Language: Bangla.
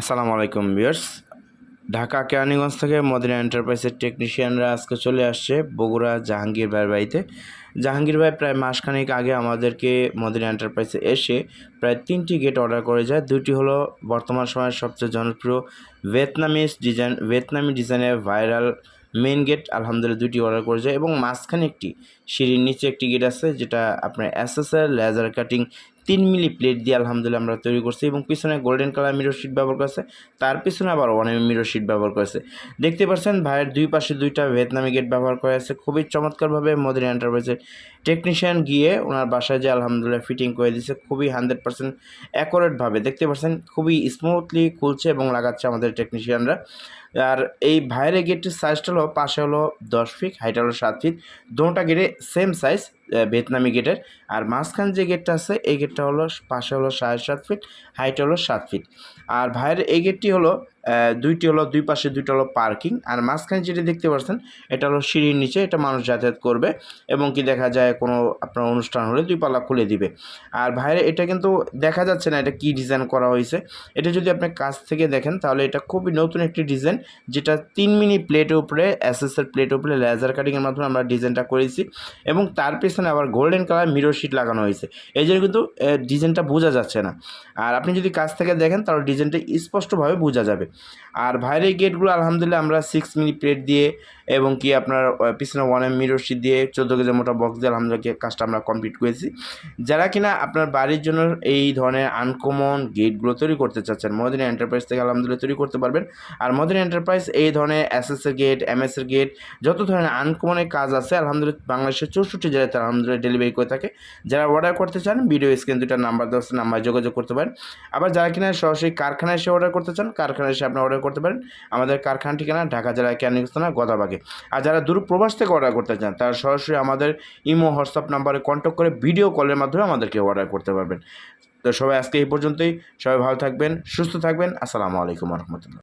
আসসালামু আলাইকুম ভিউয়ার্স। ঢাকা কেরানীগঞ্জ থেকে মদিনা এন্টারপ্রাইজের টেকনিশিয়ানরা আজকে চলে আসছে বগুড়া জাহাঙ্গীর ভাইয়ের বাড়িতে। জাহাঙ্গীর ভাই প্রায় মাসখানেক আগে আমাদেরকে মদিনা এন্টারপ্রাইজে এসে প্রায় তিনটি গেট অর্ডার করে যায়। দুটি হলো বর্তমান সময়ের সবচেয়ে জনপ্রিয় ভিয়েতনামিজ ডিজাইন, ভিয়েতনামি ডিজাইনের ভাইরাল মেন গেট। আলহামদুলিল্লাহ দুটি অর্ডার করে যায় এবং মাঝখানে একটি সিঁড়ির নিচে একটি গেট আছে যেটা আপনার এসএসআর লেজার কাটিং তিন মিলি প্লেট দিয়ে আলহামদুলিল্লাহ আমরা তৈরি করছি এবং পিছনে গোল্ডেন কালার মিরর শিট ব্যবহার করেছে। তার পিছনে আবার ওয়ান এম মিরর শিট ব্যবহার করেছে। দেখতে পাচ্ছেন ভাইয়ের দুই পাশে দুইটা ভিয়েতনামি গেট ব্যবহার করা আছে। খুবই চমৎকারভাবে মদিনা এন্টারপ্রাইজের টেকনিশিয়ান গিয়ে ওনার বাসায় যে আলহামদুলিল্লাহ ফিটিং করে দিয়েছে, খুবই হান্ড্রেড পার্সেন্ট অ্যাকোরেটভাবে দেখতে পাচ্ছেন, খুবই স্মুথলি খুলছে এবং লাগাচ্ছে আমাদের টেকনিশিয়ানরা আর এই ভাইয়ের গেটের সাইজটা হলো, পাশে হলো দশ ফিট হাইট হলো সাত ফিট দুটা গেটে সেম সাইজ ভিয়েতনামি গেটের। আর মাঝখান যে গেটটা আছে, এই গেটটা হলো, পাশে হলো সাড়ে সাত ফিট, হাইট হলো সাত ফিট। আর ভাইয়ের এই গেটটি হলো দুইটি হলো দুই পাশে দুইটা হলো পার্কিং। আর মাঝখানে যেটি দেখতে পাচ্ছেন, এটা হলো সিঁড়ির নিচে, এটা মানুষ যাতায়াত করবে এবং কি দেখা যায় কোনো আপনার অনুষ্ঠান হলে দুই পাল্লা খুলে দিবে। আর ভাইয়ের এটা কিন্তু দেখা যাচ্ছে না এটা কি ডিজাইন করা হয়েছে। এটা যদি আপনি কাছ থেকে দেখেন, তাহলে এটা খুবই নতুন একটি ডিজাইন যেটা তিন মিনি প্লেটের উপরে এসএসের প্লেটের উপরে লেজার কাটিংয়ের মাধ্যমে আমরা ডিজাইনটা করেছি এবং তার পেছনে আবার গোল্ডেন কালার মিরর শিট লাগানো হয়েছে। এই জন্য কিন্তু ডিজাইনটা বোঝা যাচ্ছে না। আর আপনি যদি কাছ থেকে দেখেন, তাহলে ডিজাইনটা স্পষ্টভাবে বোঝা যাবে। আর এই গেটগুলো আলহামদুলিল্লাহ, আমরা সিক্স মিনি প্লেট দিয়ে এবং কি আপনার পিছনে ওয়ান এম শিট দিয়ে চোদ্দ কেজি মোটা বক্স দিয়ে আলহামদুলিল্লাহ কাজটা আমরা কমপ্লিট করেছি। যারা কিনা আপনার বাড়ির জন্য এই ধরনের আনকমন গেটগুলো তৈরি করতে চাচ্ছেন মদিনা এন্টারপ্রাইজ থেকে আলহামদুলিল্লাহ তৈরি করতে পারবেন। আর মদিনা এন্টারপ্রাইজ এই ধরনের এস এর গেট এম এর গেট যত ধরনের আনকমনের কাজ আছে, আলহামদুলিল্লাহ বাংলাদেশের চৌষট্টি জেলায় তারা আলহামদুলিল্লাহ ডেলিভারি করে থাকে। যারা অর্ডার করতে চান ভিডিও স্ক্রিন দুটা নাম্বার দেওয়া নাম্বার যোগাযোগ করতে পারেন। আবার যারা কিনা সরাসরি কারখানায় এসে অর্ডার করতে চান, কারখানায় এসে আপনি অর্ডার করতে পারেন। আমাদের কারখানা ঠিকানা ঢাকা জেলায় ক্যানিং থানা, গদাবাগে। আর যারা দূর প্রবাস থেকে অর্ডার করতে চান, তারা সরাসরি আমাদের ইমো, হোয়াটসঅ্যাপ নাম্বারে কন্ট্যাক্ট করে ভিডিও কলের মাধ্যমে আমাদেরকে অর্ডার করতে পারবেন। তো সবাই আজকে এই পর্যন্তই। সবাই ভালো থাকবেন, সুস্থ থাকবেন। আসসালামু আলাইকুম রহমতুল্লাহ।